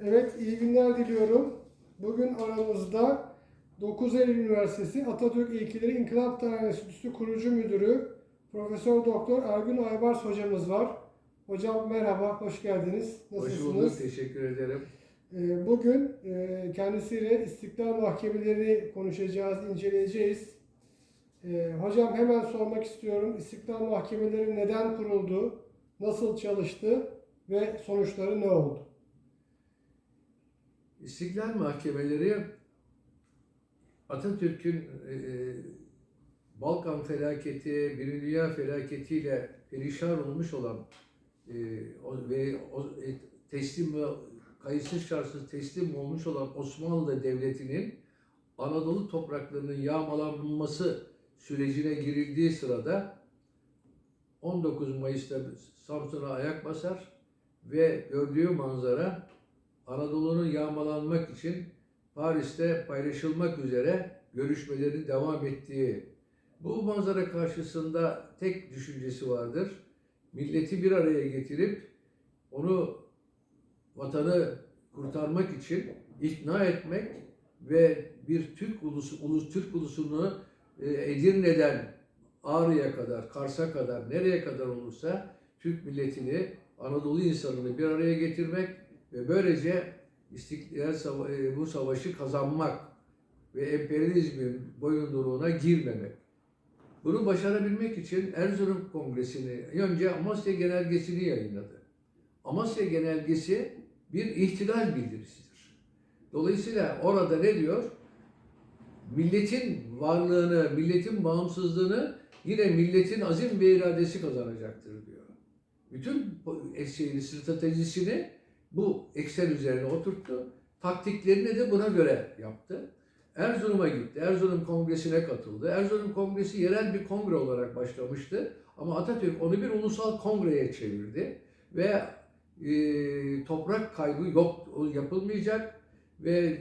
Evet, iyi günler diliyorum. Bugün aramızda 9 Eylül Üniversitesi Atatürk İlkeleri İnkılap Tarihi Enstitüsü kurucu müdürü Profesör Doktor Ergün Aybars hocamız var. Hocam merhaba, hoş geldiniz. Hoş Nasılsınız? bulduk, teşekkür ederim. Ee, Bugün e, kendisiyle istiklal mahkemelerini konuşacağız, inceleyeceğiz. Ee, Hocam hemen sormak istiyorum. İstiklal mahkemeleri neden kuruldu, nasıl çalıştı ve sonuçları ne oldu? İstiklal mahkemeleri Atatürk'ün e, e, Balkan felaketi, Birinci Dünya felaketiyle perişan olmuş olan e, o- ve o, e, teslim kayıtsız şartsız teslim olmuş olan Osmanlı Devleti'nin Anadolu topraklarının yağmalanması sürecine girildiği sırada 19 Mayıs'ta Samsun'a ayak basar ve gördüğü manzara Anadolu'nun yağmalanmak için Paris'te paylaşılmak üzere görüşmelerin devam ettiği bu manzara karşısında tek düşüncesi vardır. Milleti bir araya getirip onu vatanı kurtarmak için ikna etmek ve bir Türk ulusu, ulus Türk ulusunu e, Edirne'den Ağrı'ya kadar, Kars'a kadar, nereye kadar olursa Türk milletini, Anadolu insanını bir araya getirmek ve böylece İstiklal Sava- e, bu savaşı kazanmak ve emperyalizmin boyunduruğuna girmemek. Bunu başarabilmek için Erzurum Kongresi'ni, önce Amasya Genelgesi'ni yayınladı. Amasya Genelgesi bir ihtilal bildirisidir. Dolayısıyla orada ne diyor? Milletin varlığını, milletin bağımsızlığını yine milletin azim ve iradesi kazanacaktır diyor. Bütün şeyini, stratejisini bu eksen üzerine oturttu. Taktiklerini de buna göre yaptı. Erzurum'a gitti. Erzurum Kongresi'ne katıldı. Erzurum Kongresi yerel bir kongre olarak başlamıştı. Ama Atatürk onu bir ulusal kongreye çevirdi. Ve e, toprak kaybı yok yapılmayacak ve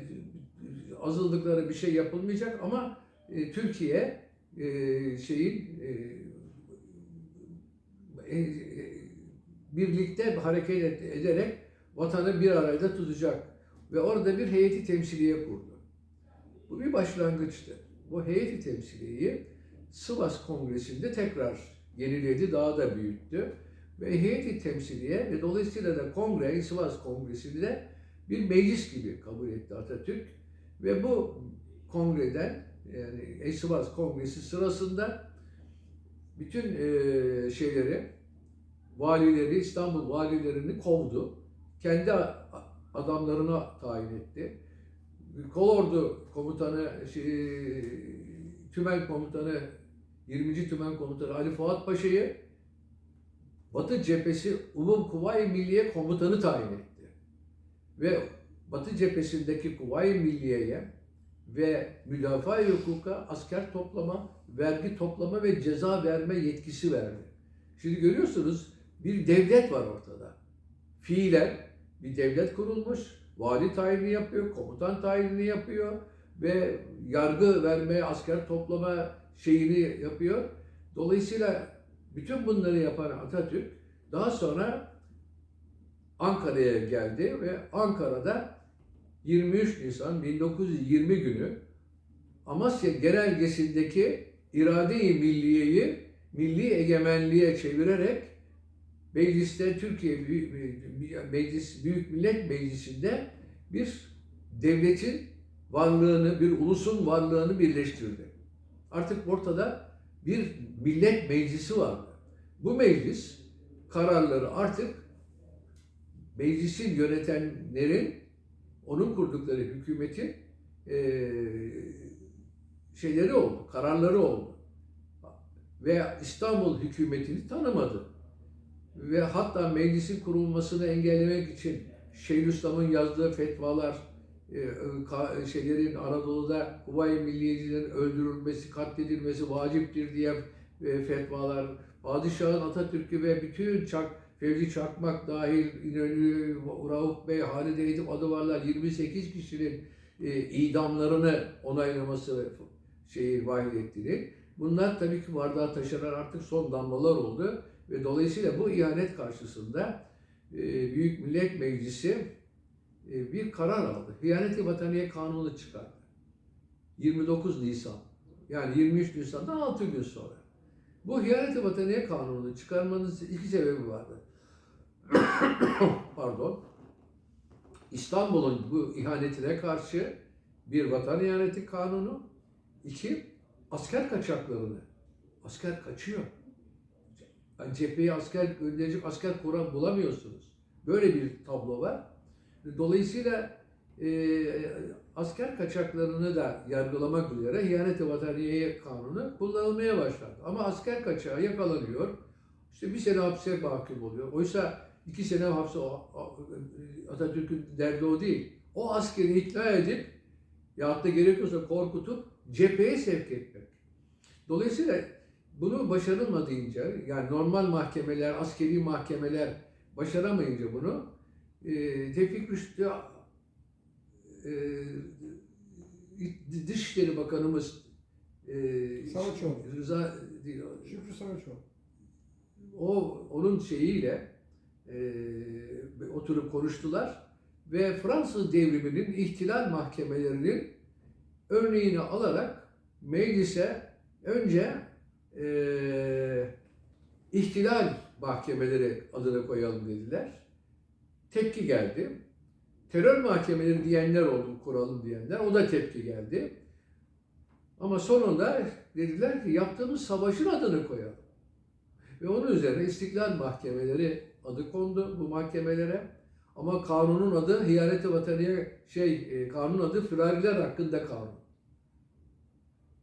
azıldıkları bir şey yapılmayacak ama e, Türkiye e, şeyin e, e, birlikte hareket et- ederek vatanı bir arada tutacak ve orada bir heyeti temsiliye kurdu. Bu bir başlangıçtı. Bu heyeti temsiliyeyi Sivas Kongresi'nde tekrar yeniledi, daha da büyüttü. Ve heyeti temsiliye ve dolayısıyla da kongre, Sivas Kongresi'nde bir meclis gibi kabul etti Atatürk. Ve bu kongreden, yani Sivas Kongresi sırasında bütün şeyleri, valileri, İstanbul valilerini kovdu. Kendi adamlarına tayin etti. Kolordu komutanı, şey, tümen komutanı, 20. tümen komutanı Ali Fuat Paşa'yı Batı cephesi Umum Kuvayi Milliye komutanı tayin etti. Ve Batı cephesindeki Kuvayi Milliye'ye ve müdafaa hukuka asker toplama, vergi toplama ve ceza verme yetkisi verdi. Şimdi görüyorsunuz bir devlet var ortada. Fiilen bir devlet kurulmuş, vali tayini yapıyor, komutan tayinini yapıyor ve yargı verme, asker toplama şeyini yapıyor. Dolayısıyla bütün bunları yapan Atatürk daha sonra Ankara'ya geldi ve Ankara'da 23 Nisan 1920 günü Amasya Genelgesi'ndeki irade-i milliyeyi milli egemenliğe çevirerek mecliste Türkiye Büyük, Meclis Büyük Millet Meclisi'nde bir devletin varlığını, bir ulusun varlığını birleştirdi. Artık ortada bir millet meclisi vardı. Bu meclis kararları artık meclisin yönetenlerin, onun kurdukları hükümetin eee, şeyleri oldu, kararları oldu. Ve İstanbul hükümetini tanımadı. Ve hatta meclisin kurulmasını engellemek için Şeyhülislam'ın yazdığı fetvalar, e, ka- şeylerin Anadolu'da Kuvayi Milliyecilerin öldürülmesi, katledilmesi vaciptir diye e, fetvalar, Padişahın Atatürk'ü ve bütün Çak, Fevzi Çakmak dahil İnönü, Rauf Bey, Halide Edip adı varlar 28 kişinin e, idamlarını onaylaması şeyi Vahidettin'in. Bunlar tabii ki bardağa taşıran artık son damlalar oldu ve dolayısıyla bu ihanet karşısında e, Büyük Millet Meclisi e, bir karar aldı. Hıyaneti Vataniye Kanunu çıkardı. 29 Nisan. Yani 23 Nisan'dan 6 gün sonra. Bu Hıyaneti Vataniye Kanunu'nu çıkarmanın iki sebebi vardı. Pardon. İstanbul'un bu ihanetine karşı bir vatan ihaneti kanunu. iki asker kaçaklarını. Asker kaçıyor. Cepheye asker gönderecek asker kuran bulamıyorsunuz. Böyle bir tablo var. Dolayısıyla e, asker kaçaklarını da yargılamak üzere Hıyanet-i Vataniye Kanunu kullanılmaya başlandı. Ama asker kaçağı yakalanıyor. İşte bir sene hapse mahkum oluyor. Oysa iki sene hapse Atatürk'ün derdi o değil. O askeri ikna edip ya da gerekiyorsa korkutup cepheye sevk etmek. Dolayısıyla bunu başarılmadığınca yani normal mahkemeler, askeri mahkemeler başaramayınca bunu e, Tevfik Rüştü e, Dışişleri Bakanımız e, Saraçoğlu. Rıza Şükrü Saraçoğlu. o onun şeyiyle e, oturup konuştular ve Fransız devriminin ihtilal mahkemelerinin örneğini alarak meclise önce e, ihtilal mahkemeleri adını koyalım dediler. Tepki geldi. Terör mahkemeleri diyenler oldu, kuralım diyenler. O da tepki geldi. Ama sonunda dediler ki yaptığımız savaşın adını koyalım. Ve onun üzerine İstiklal Mahkemeleri adı kondu bu mahkemelere. Ama kanunun adı Hıyanet-i Vataniye şey e, kanun adı Firariler hakkında kanun.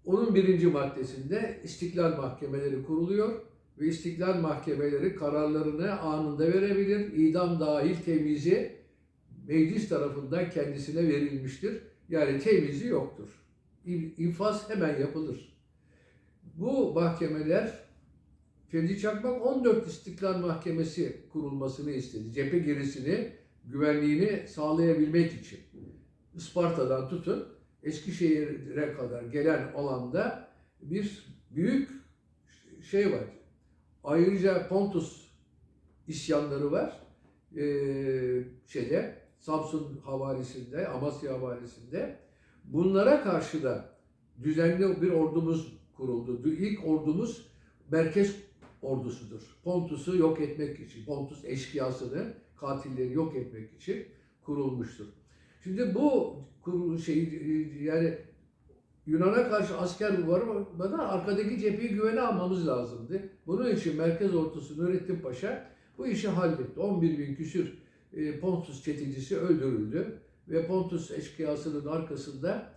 Onun birinci maddesinde İstiklal Mahkemeleri kuruluyor ve İstiklal Mahkemeleri kararlarını anında verebilir. İdam dahil temizi meclis tarafından kendisine verilmiştir. Yani temizi yoktur. İn- İnfaz hemen yapılır. Bu mahkemeler Fevzi Çakmak 14 İstiklal Mahkemesi kurulmasını istedi. Cephe gerisini, güvenliğini sağlayabilmek için. Isparta'dan tutun Eskişehir'e kadar gelen alanda bir büyük şey var. Ayrıca Pontus isyanları var. Ee, şeyde Samsun havalisinde, Amasya havalisinde. Bunlara karşı da düzenli bir ordumuz kuruldu. İlk ordumuz merkez ordusudur. Pontus'u yok etmek için, Pontus eşkıyasını, katilleri yok etmek için kurulmuştur. Şimdi bu şey yani Yunan'a karşı asker varmadan arkadaki cepheyi güvene almamız lazımdı. Bunun için merkez ordusu Nurettin Paşa bu işi halletti. 11 bin küsür e, Pontus çetecisi öldürüldü ve Pontus eşkıyasının arkasında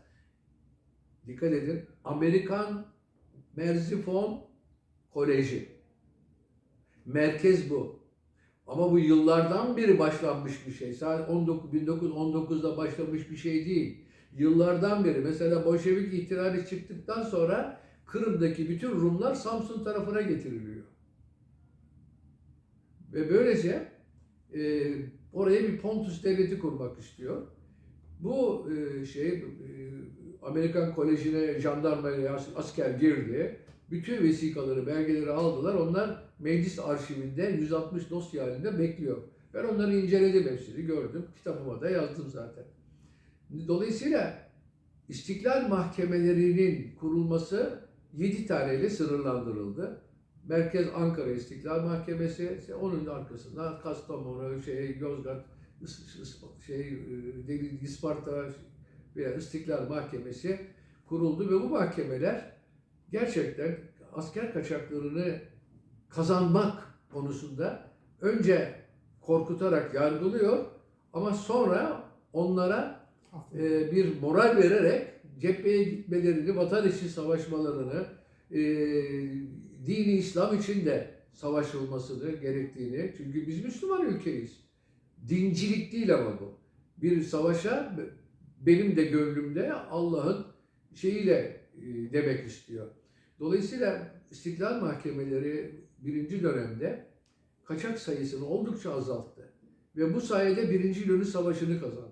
dikkat edin Amerikan Merzifon Koleji. Merkez bu. Ama bu yıllardan beri başlanmış bir şey. Sadece 19, 1919'da başlamış bir şey değil. Yıllardan beri mesela Bolşevik ihtilali çıktıktan sonra Kırım'daki bütün Rumlar Samsun tarafına getiriliyor. Ve böylece e, oraya bir Pontus devleti kurmak istiyor. Bu e, şey e, Amerikan Koleji'ne jandarma ile asker girdi. Bütün vesikaları, belgeleri aldılar. Onlar meclis arşivinde 160 dosya halinde bekliyor. Ben onları inceledim hepsini, gördüm. Kitabıma da yazdım zaten. Dolayısıyla İstiklal mahkemelerinin kurulması 7 taneyle sınırlandırıldı. Merkez Ankara İstiklal Mahkemesi, işte onun da arkasında Kastamonu, şey, Yozgat, şey, e, Isparta veya İstiklal Mahkemesi kuruldu ve bu mahkemeler gerçekten asker kaçaklarını kazanmak konusunda önce korkutarak yargılıyor ama sonra onlara e, bir moral vererek cepheye gitmelerini, vatan için savaşmalarını, e, dini İslam için de savaşılmasını gerektiğini, çünkü biz Müslüman ülkeyiz. Dincilik değil ama bu. Bir savaşa benim de gönlümde Allah'ın şeyiyle e, demek istiyor. Dolayısıyla İstiklal Mahkemeleri birinci dönemde kaçak sayısını oldukça azalttı. Ve bu sayede Birinci İnönü Savaşı'nı kazandık.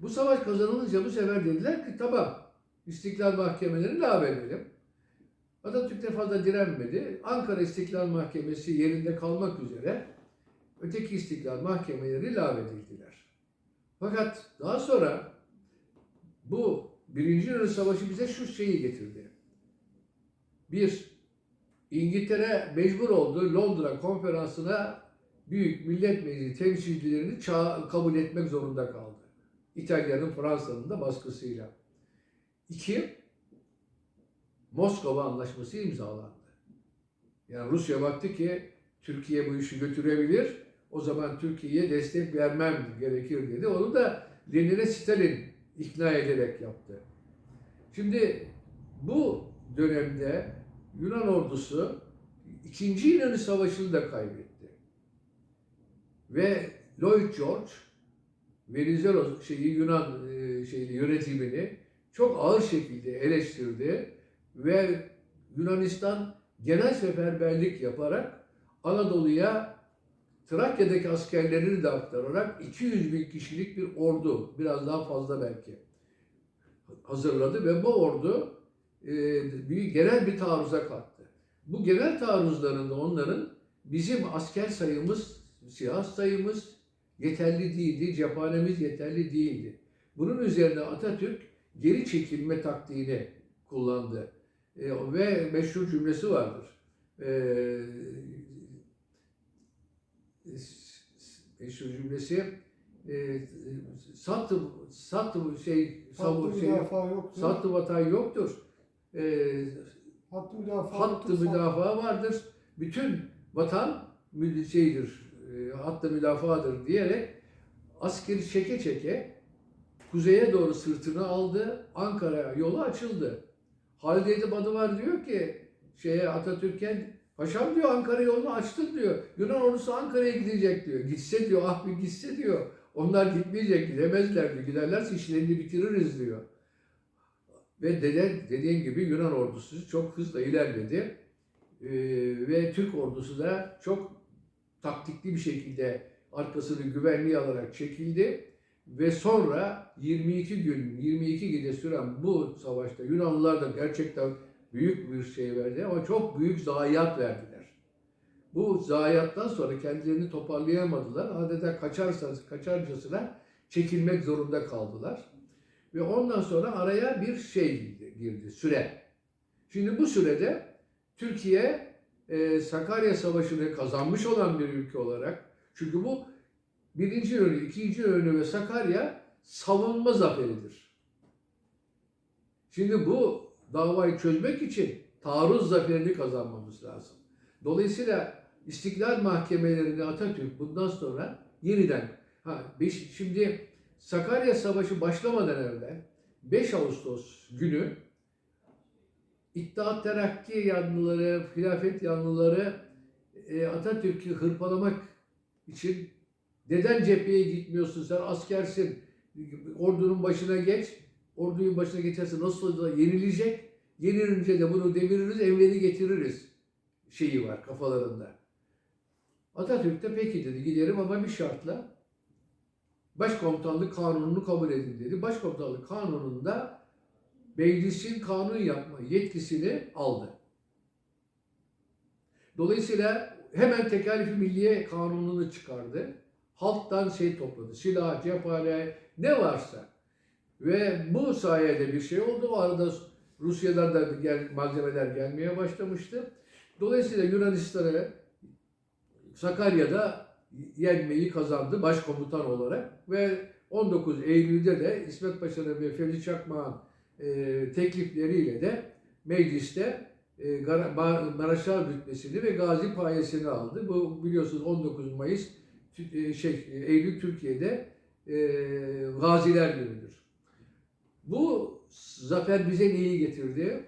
Bu savaş kazanılınca bu sefer dediler ki tamam İstiklal Mahkemelerini lağvedelim. Atatürk de fazla direnmedi. Ankara İstiklal Mahkemesi yerinde kalmak üzere öteki İstiklal Mahkemeleri lağvedildiler. Fakat daha sonra bu Birinci Yunan Savaşı bize şu şeyi getirdi. Bir, İngiltere mecbur oldu Londra konferansına Büyük Millet Meclisi temsilcilerini kabul etmek zorunda kaldı. İtalya'nın, Fransa'nın da baskısıyla. İki, Moskova Anlaşması imzalandı. Yani Rusya baktı ki Türkiye bu işi götürebilir. O zaman Türkiye'ye destek vermem gerekir dedi. Onu da Lenin'e Stalin ikna ederek yaptı. Şimdi bu dönemde Yunan ordusu ikinci İnönü Savaşı'nı da kaybetti. Ve Lloyd George Venizelos şeyi Yunan e, şeyi yönetimini çok ağır şekilde eleştirdi ve Yunanistan genel seferberlik yaparak Anadolu'ya Trakya'daki askerlerini de aktararak 200 bin kişilik bir ordu, biraz daha fazla belki hazırladı ve bu ordu e, bir genel bir taarruza kalktı. Bu genel taarruzlarında onların bizim asker sayımız, silah sayımız yeterli değildi, cephanemiz yeterli değildi. Bunun üzerine Atatürk geri çekilme taktiğini kullandı. E, ve meşhur cümlesi vardır. E, meşhur cümlesi e, sattı sattı şey savu Hattı şey sattı vatan yoktur. E, Hattı müdafaa hattı müdafaa vardır. Bütün vatan şeydir, e, hattı müdafadır diyerek askeri çeke çeke kuzeye doğru sırtını aldı. Ankara yolu açıldı. Halide Edip var diyor ki şeye Atatürk'e Paşam diyor Ankara yolunu açtın diyor. Yunan ordusu Ankara'ya gidecek diyor. Gitse diyor ah bir gitse diyor. Onlar gitmeyecek gidemezler diyor. Giderlerse işlerini bitiririz diyor. Ve dede, dediğim gibi Yunan ordusu çok hızla ilerledi. Ee, ve Türk ordusu da çok taktikli bir şekilde arkasını güvenliğe alarak çekildi. Ve sonra 22 gün, 22 gece süren bu savaşta Yunanlılar da gerçekten büyük bir şey verdi ama çok büyük zayiat verdiler. Bu zayiattan sonra kendilerini toparlayamadılar. Adeta kaçarsa, kaçarcasına çekilmek zorunda kaldılar. Ve ondan sonra araya bir şey girdi, süre. Şimdi bu sürede Türkiye e, Sakarya Savaşı'nı kazanmış olan bir ülke olarak çünkü bu birinci yönü, ikinci yönü ve Sakarya savunma zaferidir. Şimdi bu davayı çözmek için taarruz zaferini kazanmamız lazım. Dolayısıyla İstiklal mahkemelerini Atatürk bundan sonra yeniden ha şimdi Sakarya Savaşı başlamadan evvel 5 Ağustos günü İttihat Terakki yanlıları, hilafet yanlıları e, Atatürk'ü hırpalamak için neden cepheye gitmiyorsun sen askersin? Ordunun başına geç ordunun başına geçerse nasıl da yenilecek? Yenilince de bunu deviririz evleri getiririz. şeyi var kafalarında. Atatürk de peki dedi giderim ama bir şartla başkomutanlık kanununu kabul edin dedi. Başkomutanlık kanununda meclisin kanun yapma yetkisini aldı. Dolayısıyla hemen tekalifi milliye kanununu çıkardı. Halktan şey topladı. Silah, cephane ne varsa. Ve bu sayede bir şey oldu. O arada Rusya'dan da gel, malzemeler gelmeye başlamıştı. Dolayısıyla Yunanistan'ı Sakarya'da yenmeyi kazandı başkomutan olarak ve 19 Eylül'de de İsmet Paşa'nın ve Fevzi Çakmak'ın e, teklifleriyle de mecliste e, Gar- Mar- Maraşal rütbesini ve gazi payesini aldı. Bu biliyorsunuz 19 Mayıs e, şey Eylül Türkiye'de e, gaziler günüdür. Bu zafer bize neyi getirdi?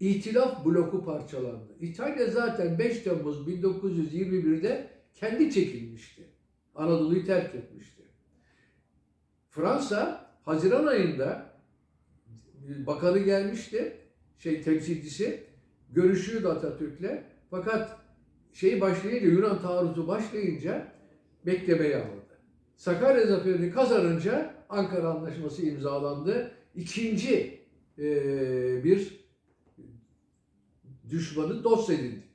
İtilaf bloku parçalandı. İtalya zaten 5 Temmuz 1921'de kendi çekilmişti. Anadolu'yu terk etmişti. Fransa Haziran ayında bakanı gelmişti, şey temsilcisi görüşüyordu Atatürk'le. Fakat şey başlayınca Yunan taarruzu başlayınca beklemeye aldı. Sakarya zaferini kazanınca Ankara Anlaşması imzalandı. İkinci eee, bir düşmanı dost edindik.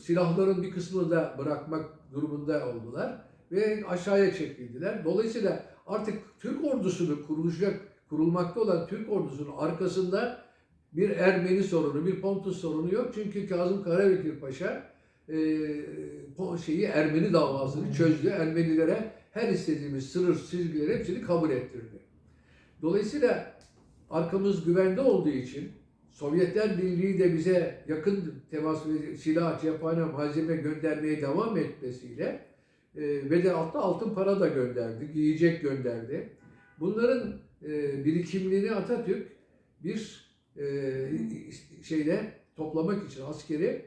Silahların bir kısmını da bırakmak durumunda oldular ve aşağıya çekildiler. Dolayısıyla artık Türk ordusunu kurulacak, kurulmakta olan Türk ordusunun arkasında bir Ermeni sorunu, bir Pontus sorunu yok. Çünkü Kazım Karabekir Paşa e, şeyi Ermeni davasını çözdü. Ermenilere her istediğimiz sınır çizgileri hepsini kabul ettirdi. Dolayısıyla arkamız güvende olduğu için Sovyetler Birliği de bize yakın temas ve silah, cephane, malzeme göndermeye devam etmesiyle e, ve de altta altın para da gönderdi, giyecek gönderdi. Bunların e, birikimlerini Atatürk bir e, şeyle toplamak için askeri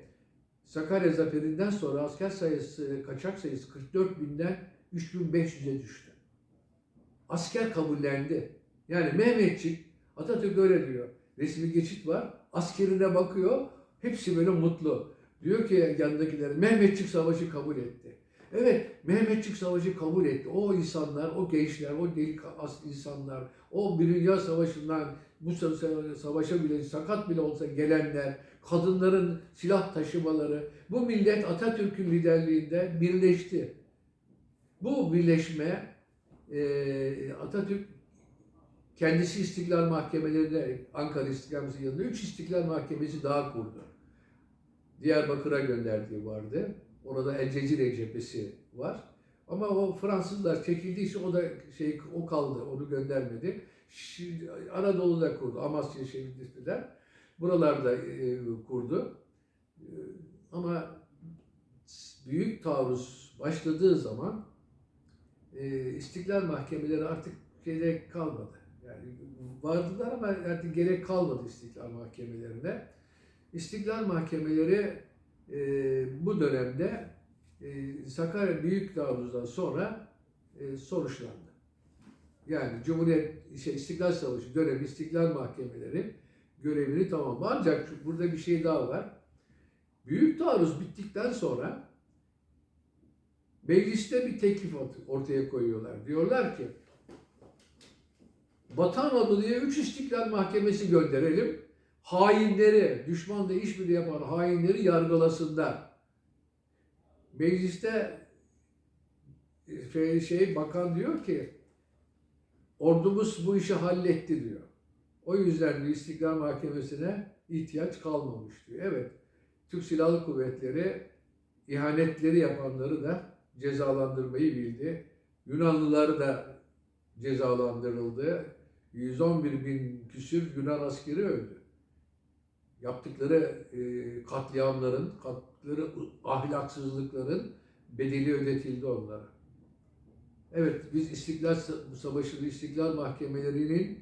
Sakarya Zaferi'nden sonra asker sayısı, kaçak sayısı 44 binden 3500'e düştü. Asker kabullendi. Yani Mehmetçik, Atatürk öyle diyor. Resmi geçit var. Askerine bakıyor. Hepsi böyle mutlu. Diyor ki yanındakilere Mehmetçik Savaşı kabul etti. Evet Mehmetçik Savaşı kabul etti. O insanlar, o gençler, o as- insanlar, o bir Dünya Savaşı'ndan bu sa- savaşa bile sakat bile olsa gelenler, kadınların silah taşımaları, bu millet Atatürk'ün liderliğinde birleşti. Bu birleşme Atatürk kendisi İstiklal Mahkemelerinde Ankara İstiklal yanında üç İstiklal Mahkemesi daha kurdu. Diyarbakır'a gönderdiği vardı. Orada El Cezire cephesi var. Ama o Fransızlar çekildiği için o da şey o kaldı. Onu göndermedi. Şimdi Anadolu'da kurdu. Amasya şehirler. Buralarda e, kurdu. E, ama büyük taarruz başladığı zaman e, İstiklal Mahkemeleri artık gerek kalmadı. Yani vardılar ama artık gerek kalmadı İstiklal Mahkemelerine. İstiklal Mahkemeleri e, bu dönemde e, Sakarya Büyük Taarruz'dan sonra e, sonuçlandı. Yani Cumhuriyet şey, İstiklal Savaşı dönemi İstiklal Mahkemeleri görevini tamamladı. Ancak burada bir şey daha var. Büyük taarruz bittikten sonra mecliste bir teklif ort- ortaya koyuyorlar. Diyorlar ki Batı Anadolu'ya 3 İstiklal Mahkemesi gönderelim. Hainleri, düşmanla işbirliği yapan hainleri yargılasınlar. Mecliste e, şey bakan diyor ki ordumuz bu işi halletti diyor. O yüzden diyor, İstiklal Mahkemesi'ne ihtiyaç kalmamış diyor. Evet, Türk Silahlı Kuvvetleri ihanetleri yapanları da cezalandırmayı bildi. Yunanlıları da cezalandırıldı. 111 bin küsür Yunan askeri öldü. Yaptıkları e, katliamların, yaptıkları ahlaksızlıkların bedeli ödetildi onlara. Evet, biz İstiklal Savaşı ve İstiklal Mahkemelerinin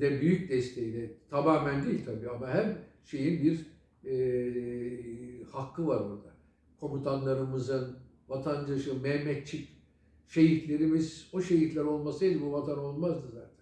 de büyük desteğiyle, tamamen değil tabii ama her şeyin bir e, hakkı var orada. Komutanlarımızın, vatandaşı, Mehmetçik, şehitlerimiz, o şehitler olmasaydı bu vatan olmazdı zaten.